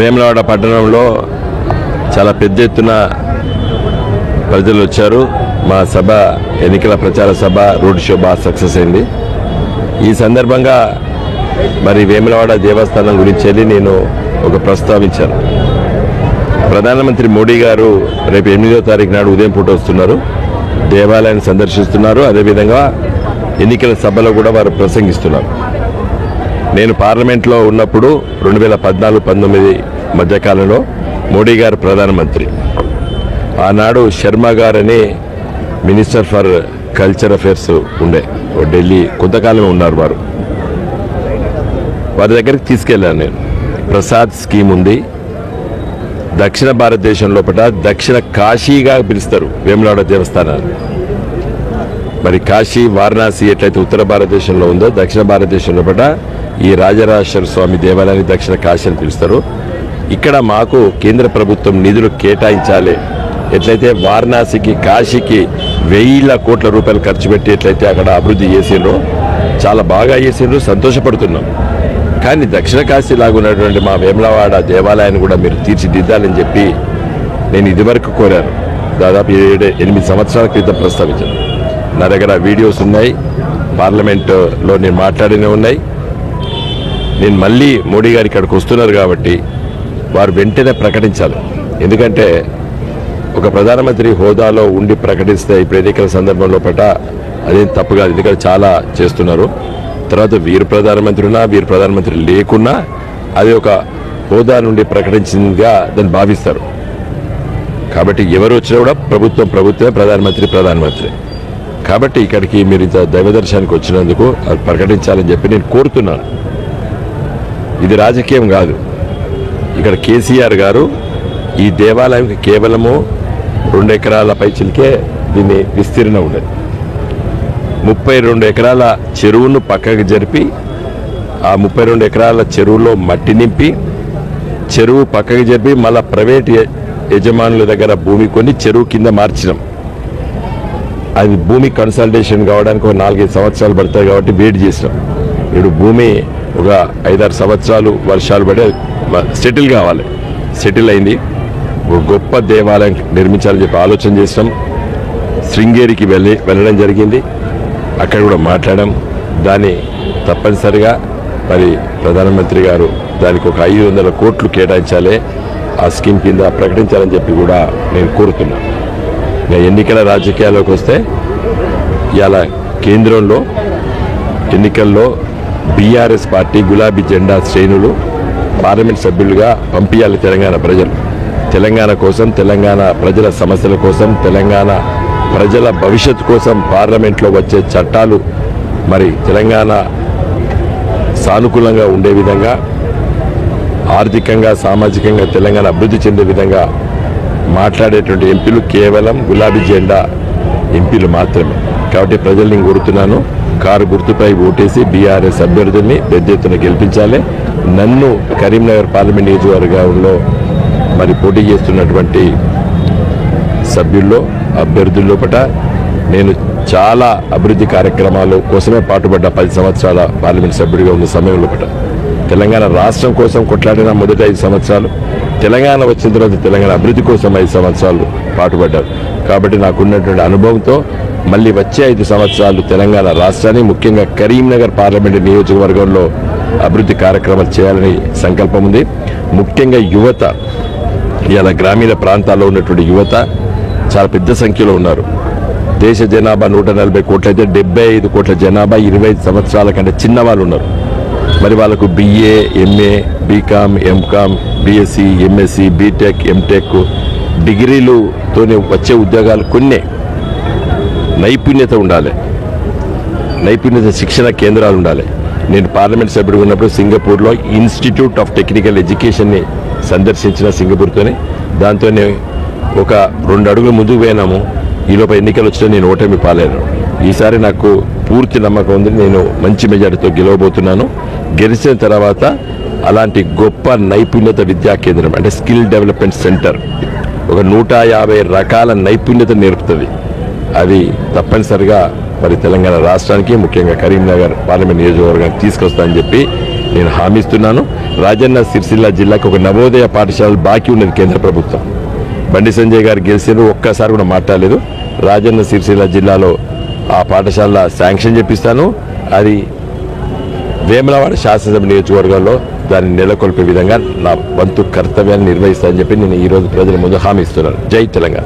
వేములవాడ పట్టణంలో చాలా పెద్ద ఎత్తున ప్రజలు వచ్చారు. మా సభ ఎన్నికల ప్రచార సభ రోడ్ షో బాగా సక్సెస్ అయింది. ఈ సందర్భంగా మరి వేములవాడ దేవస్థానం గురించి నేను ఒక ప్రస్తావించాను. ప్రధానమంత్రి మోడీ గారు రేపు ఎనిమిదో తారీఖు నాడు ఉదయం పూట వస్తున్నారు. దేవాలయాన్ని సందర్శిస్తున్నారు. అదేవిధంగా ఎన్నికల సభలో కూడా వారు ప్రసంగిస్తున్నారు. నేను పార్లమెంట్లో ఉన్నప్పుడు రెండు వేల పద్నాలుగు పంతొమ్మిది మధ్యకాలంలో మోడీ గారు ప్రధానమంత్రి. ఆనాడు శర్మ గారని మినిస్టర్ ఫర్ కల్చర్ అఫేర్స్ ఉండే ఓ ఢిల్లీ కొంతకాలమే ఉన్నారు వారు. వారి దగ్గరికి తీసుకెళ్ళాను నేను. ప్రసాద్ స్కీమ్ ఉంది. దక్షిణ భారతదేశం లోపల దక్షిణ కాశీగా పిలుస్తారు వేములాడ దేవస్థానాన్ని. మరి కాశీ వారణాసి ఎట్లయితే ఉత్తర భారతదేశంలో ఉందో దక్షిణ భారతదేశం లోపల ఈ రాజరాజేశ్వర స్వామి దేవాలయాన్ని దక్షిణ కాశీ అని పిలుస్తారు. ఇక్కడ మాకు కేంద్ర ప్రభుత్వం నిధులు కేటాయించాలి. ఎట్లయితే వారణాసికి కాశీకి వెయ్యిల కోట్ల రూపాయలు ఖర్చు పెట్టి ఎట్లయితే అక్కడ అభివృద్ధి చేసిండ్రో చాలా బాగా చేసిండ్రు సంతోషపడుతున్నాం. కానీ దక్షిణ కాశీ లాగున్నటువంటి మా వేములవాడ దేవాలయాన్ని కూడా మీరు తీర్చిదిద్దాలని చెప్పి నేను ఇదివరకు కోరాను. దాదాపు ఏడు ఎనిమిది సంవత్సరాల క్రితం ప్రస్తావించాను. నా దగ్గర వీడియోస్ ఉన్నాయి పార్లమెంటులో నేను మాట్లాడినవి ఉన్నాయి. నేను మళ్ళీ మోడీ గారు ఇక్కడికి వస్తున్నారు కాబట్టి వారు వెంటనే ప్రకటించాలి. ఎందుకంటే ఒక ప్రధానమంత్రి హోదాలో ఉండి ప్రకటిస్తే ఇప్పుడు ఎన్నికల సందర్భంలో పట అదేం తప్పు కాదు ఎందుకంటే చాలా చేస్తున్నారు. తర్వాత వీరు ప్రధానమంత్రినా వీరు ప్రధానమంత్రి లేకున్నా అది ఒక హోదా నుండి ప్రకటించిందిగా దాన్ని భావిస్తారు. కాబట్టి ఎవరు వచ్చినా కూడా ప్రభుత్వం ప్రభుత్వమే ప్రధానమంత్రి ప్రధానమంత్రి. కాబట్టి ఇక్కడికి మీరు ఇంత దైవ దర్శనానికి వచ్చినందుకు అది ప్రకటించాలని చెప్పి నేను కోరుతున్నాను. ఇది రాజకీయం కాదు. ఇక్కడ కేసీఆర్ గారు ఈ దేవాలయంకి కేవలము రెండు ఎకరాల పైచిలకే దీన్ని విస్తీర్ణం ఉండేది ముప్పై రెండు ఎకరాల చెరువును పక్కకు జరిపి ఆ ముప్పై రెండు ఎకరాల చెరువులో మట్టి నింపి చెరువు పక్కకు జరిపి మళ్ళా ప్రైవేట్ యజమానుల దగ్గర భూమి కొని చెరువు కింద మార్చినాం. అది భూమి కన్సల్టేషన్ కావడానికి ఒక నాలుగైదు సంవత్సరాలు పడతాయి కాబట్టి వెయిట్ చేసినాం. ఇప్పుడు భూమి ఒక ఐదారు సంవత్సరాలు వర్షాలు పడి సెటిల్ కావాలి. సెటిల్ అయింది. ఒక గొప్ప దేవాలయం నిర్మించాలని చెప్పి ఆలోచన చేసాం శృంగేరికి వెళ్ళి వెళ్ళడం జరిగింది. అక్కడ కూడా మాట్లాడడం దాన్ని తప్పనిసరిగా మరి ప్రధానమంత్రి గారు దానికి ఒక ఐదు వందల కోట్లు కేటాయించాలి. ఆ స్కీమ్ కింద ప్రకటించాలని చెప్పి కూడా నేను కోరుతున్నాను. ఎన్నికల రాజకీయాల్లోకి వస్తే ఇలా కేంద్రంలో ఎన్నికల్లో బీఆర్ఎస్ పార్టీ గులాబీ జెండా శ్రేణులు పార్లమెంట్ సభ్యులుగా పంపించాలి తెలంగాణ ప్రజలు. తెలంగాణ కోసం తెలంగాణ ప్రజల సమస్యల కోసం తెలంగాణ ప్రజల భవిష్యత్తు కోసం పార్లమెంట్లో వచ్చే చట్టాలు మరి తెలంగాణ సానుకూలంగా ఉండే విధంగా ఆర్థికంగా సామాజికంగా తెలంగాణ అభివృద్ధి చెందే విధంగా మాట్లాడేటువంటి ఎంపీలు కేవలం గులాబీ జెండా ఎంపీలు మాత్రమే. కాబట్టి ప్రజల్ని నేను కోరుతున్నాను. కారు గుర్తుపై ఓటేసి బీఆర్ఎస్ అభ్యర్థుల్ని పెద్ద ఎత్తున గెలిపించాలి. నన్ను కరీంనగర్ పార్లమెంట్ నియోజకవర్గంలో మరి పోటీ చేస్తున్నటువంటి సభ్యుల్లో అభ్యర్థుల లోపట నేను చాలా అభివృద్ధి కార్యక్రమాలు కోసమే పాటుపడ్డ పది సంవత్సరాల పార్లమెంట్ సభ్యుడిగా ఉన్న సమయం పట తెలంగాణ రాష్ట్రం కోసం కొట్లాడిన మొదటి ఐదు సంవత్సరాలు తెలంగాణ వచ్చిన తర్వాత తెలంగాణ అభివృద్ధి కోసం ఐదు సంవత్సరాలు పాటుపడ్డారు. కాబట్టి నాకున్నటువంటి అనుభవంతో మళ్ళీ వచ్చే ఐదు సంవత్సరాలు తెలంగాణ రాష్ట్రాన్ని ముఖ్యంగా కరీంనగర్ పార్లమెంటు నియోజకవర్గంలో అభివృద్ధి కార్యక్రమాలు చేయాలని సంకల్పం ఉంది. ముఖ్యంగా యువత ఇలా గ్రామీణ ప్రాంతాల్లో ఉన్నటువంటి యువత చాలా పెద్ద సంఖ్యలో ఉన్నారు. దేశ జనాభా నూట నలభై కోట్లయితే డెబ్బై ఐదు కోట్ల జనాభా ఇరవై ఐదు సంవత్సరాల కంటే చిన్న వాళ్ళు ఉన్నారు. మరి వాళ్ళకు BA MA BCom MCom BSc MSc BTech MTech డిగ్రీలుతోనే వచ్చే ఉద్యోగాలు కొన్నే. నైపుణ్యత ఉండాలి. నైపుణ్యత శిక్షణ కేంద్రాలు ఉండాలి. నేను పార్లమెంట్ సభ్యుడు ఉన్నప్పుడు సింగపూర్లో ఇన్స్టిట్యూట్ ఆఫ్ టెక్నికల్ ఎడ్యుకేషన్ని సందర్శించిన సింగపూర్తోనే. దాంతోనే ఒక రెండు అడుగులు ముందుకు పోయినాము. ఈలోపు ఎన్నికలు వచ్చినా నేను ఓటమి పాలేను. ఈసారి నాకు పూర్తి నమ్మకం ఉంది. నేను మంచి మెజార్టీతో గెలవబోతున్నాను. గెలిచిన తర్వాత అలాంటి గొప్ప నైపుణ్యత విద్యా కేంద్రం అంటే స్కిల్ డెవలప్మెంట్ సెంటర్ ఒక నూట యాభై రకాల నైపుణ్యత నేర్పుతుంది. అది తప్పనిసరిగా మరి తెలంగాణ రాష్ట్రానికి ముఖ్యంగా కరీంనగర్ పార్లమెంట్ నియోజకవర్గానికి తీసుకొస్తానని చెప్పి నేను హామీ ఇస్తున్నాను. రాజన్న సిరిసిల్ల జిల్లాకు ఒక నవోదయ పాఠశాల బాకీ ఉన్నది కేంద్ర ప్రభుత్వం. బండి సంజయ్ గారు గెలిచారు ఒక్కసారి కూడా మాట్లాడలేదు. రాజన్న సిరిసిల్ల జిల్లాలో ఆ పాఠశాల శాంక్షన్ చేపిస్తాను. అది వేములవాడ శాసనసభ నియోజకవర్గంలో దాన్ని నెలకొల్పే విధంగా నా వంతు కర్తవ్యాన్ని నిర్వహిస్తానని చెప్పి నేను ఈరోజు ప్రజల ముందు హామీ ఇస్తున్నాను. జై తెలంగాణ.